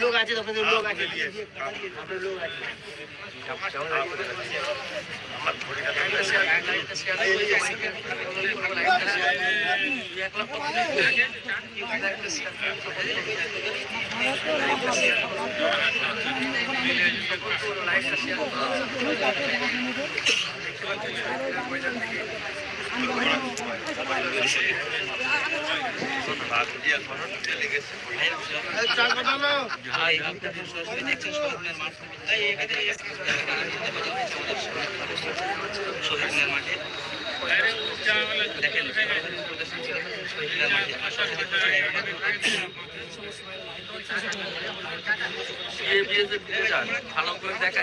লোক আছে আপনাদের লোক আছে আমার ঘড়িটা ভালো করে দেখা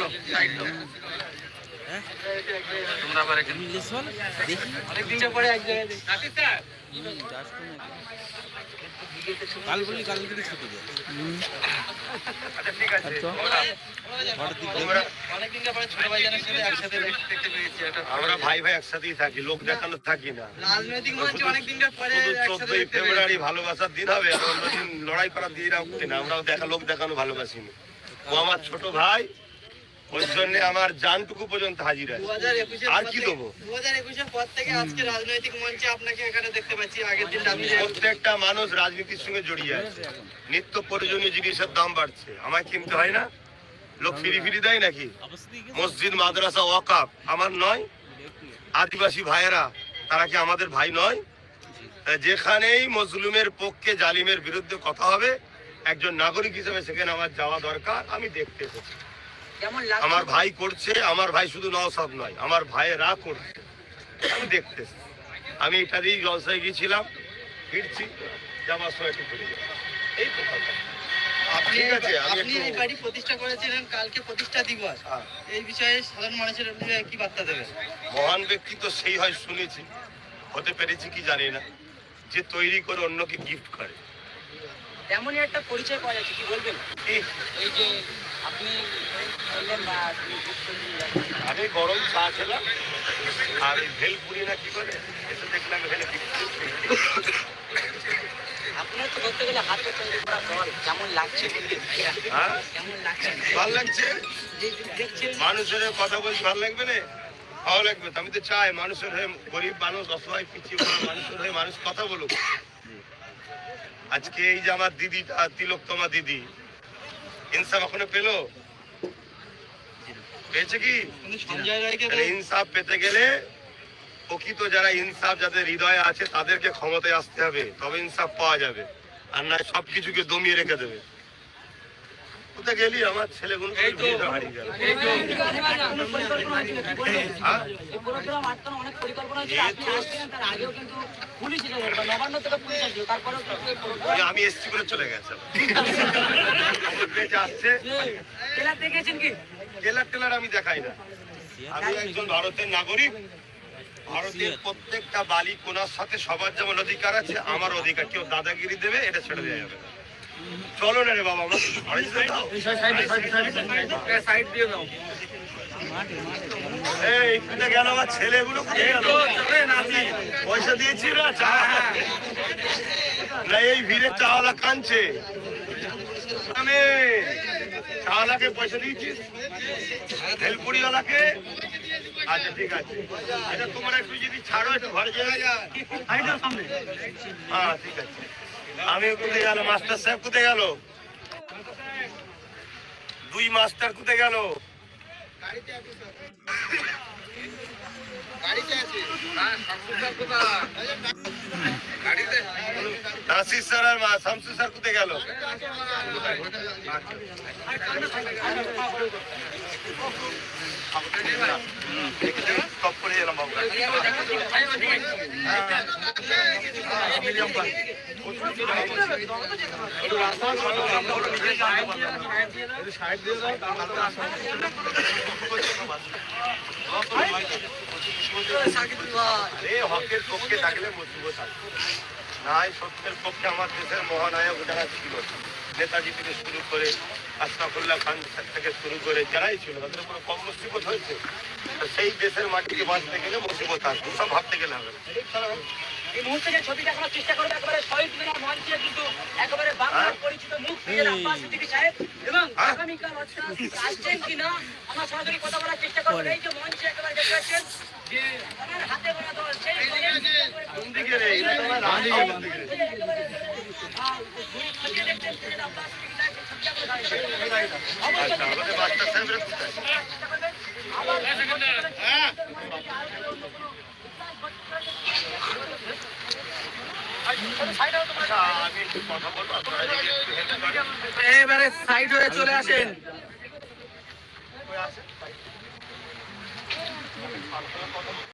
চলো সাইড দাও। তোমরা আবার এখানে অনেক দিন পরে এক জায়গায় দেখি। কাল বলি কাল থেকে ছুটি দেয় আচ্ছা ঠিক আছে। একটা আমরা ভাই ভাই একসাথেই থাকি লোক দেখানো থাকি না। রাজনৈতিক মঞ্চে অনেক দিন পরে চোদ্দই ফেব্রুয়ারি ভালোবাসার দিন হবে আর অন্যদিন লড়াই করার দিন রাখতে না। আমরাও দেখা লোক দেখানো ভালোবাসিনি। ও আমার ছোট ভাই ওই জন্য আমার জানটুকু পর্যন্ত হাজির আছে। আর কি থেকে- দেবো? দু হাজার একুশের পর থেকে আজকে রাজনৈতিক মঞ্চে আপনাকে এখানে দেখতে পাচ্ছি। আগের দিন প্রত্যেকটা মানুষ রাজনীতির সঙ্গে জড়িয়ে আছে। নিত্য প্রয়োজনীয় জিনিসের দাম বাড়ছে। আমায় কিনতে হয় না? লোক ফিরি ফিরি দেয় নাকি? মসজিদ মাদ্রাসা ওয়াকাফ। আমার নয়। আদিবাসী ভাইয়েরা তারা কি আমাদের ভাই নয়? যেখানেই মজলুমের পক্ষে জালিমের বিরুদ্ধে কথা হবে একজন নাগরিক হিসেবে সেখানে আমার যাওয়া দরকার। আমি দেখতে এসেছি। আমার ভাই করছে আমার ভাই শুধু নওসাদ নয় আমার ভাইয়েরা করছে। আমি দেখতে আমি এটা দিয়েই জলসায় গিয়েছিলাম ফিরছি যাবার সময় একটু ঘুরে যাব। এই তো কথা। আপনি ঠিক আছে, আপনি এই বাড়ি প্রতিষ্ঠা করেছিলেন কালকে প্রতিষ্ঠা দিবস। হ্যাঁ। এই বিষয়ে সাধারণ মানুষের মধ্যে কি বার্তা দেবেন? মহান ব্যক্তি তো সেই হয় শুনেছি হতে পেরেছি কি জানি না। যে তৈরি করে অন্যকে গিফট করে। তেমনই একটা পরিচয় পাওয়া যাচ্ছে কি বলবেন? এই যে আমি গরম চা খেলাম আর ওই ভেলপুরি না কি করে? এসে দেখলাম এখানে বিক্রি হচ্ছে। আপনার তো ধরতে গেলে হাতে তৈরি করা ফল কেমন লাগছে হ্যাঁ? কেমন লাগছে? ভালো লাগছে? মানুষের হয়ে কথা বলছি ভালো লাগবে না? ভালো লাগবে আমি তো চাই মানুষের হয়ে গরিব মানুষ অসহায় পিছিয়ে মানুষের হয়ে মানুষ কথা বলুক। আজকে এই যে আমার দিদিটা তিলোত্তমা দিদি ইনসাফ এখনও পেল? পেয়েছে কি? ইনসাফ পেতে গেলে প্রকৃত যারা ইনসাফ যাদের হৃদয়ে আছে তাদেরকে ক্ষমতায় আসতে হবে। তবে ইনসাফ পাওয়া যাবে। আর না সবকিছুকে দমিয়ে রেখে দেবে। কোথায় গেলি? আমার ছেলেগুলো এই তো। হারিয়ে গেল এই তো। হ্যাঁ? এই প্রোগ্রাম আটকানো অনেক পরিকল্পনা ছিল ওই আমি এসছি করে চলে গেছে। আসছে টেলার আমি দেখাই না। আমি একজন ভারতের নাগরিক। ভারতের প্রত্যেকটা বালি কোনার সাথে সবার যেমন অধিকার আছে আমার অধিকার কেউ দাদাগিরি দেবে এটা ছেড়ে দেওয়া যাবে না। চলো না রে বাবা আমার গেল আমার ছেলেগুলো? পয়সা দিয়েছি না এই ভিড়ে চাওয়ালা কানছে চাওয়ালাকে পয়সা দিয়েছিস ভেলপুরিওয়ালাকে আচ্ছা ঠিক আছে। আচ্ছা তোমরা একটু যদি ছাড়ো একটু ঘরে যাবে হ্যাঁ ঠিক আছে। আমি কোথায় গেল? মাস্টার সাহেব কোথায় গেল? দুই মাস্টার কোথায় গেল? নাসির স্যার আর স্যার কোথায় গেল? করে এলাম বাবু নাই, সত্যের পক্ষে আমার দেশের মহানায়ক যারা ছিল, নেতাজি থেকে শুরু করে আশরাফুল্লাহ খান থেকে শুরু করে যারাই ছিল, তাদের উপরে কম মুসিবত হয়েছে সেই দেশের মাটিকে বাঁচতে গেলে মুসিবত আসবে, সব ভাবতে গেলে হবে। এই মুহূর্তে যে ছবি দেখানোর চেষ্টা করবে একেবারে শহীদ মিনার মঞ্চে কিন্তু একেবারে বাংলার পরিচিত মুখ দিয়ে আব্বাস সিদ্দিকী সাহেব এবং হ্যাঁ? আগামীকাল অর্থাৎ আসছেন কিনা আমার সরাসরি কথা বলার চেষ্টা করবেন। এই যে মঞ্চে একেবারে দেখতে পাচ্ছেন যে ওনার হাতে দল সেই এবারে সাইড হয়ে চলে আসেন?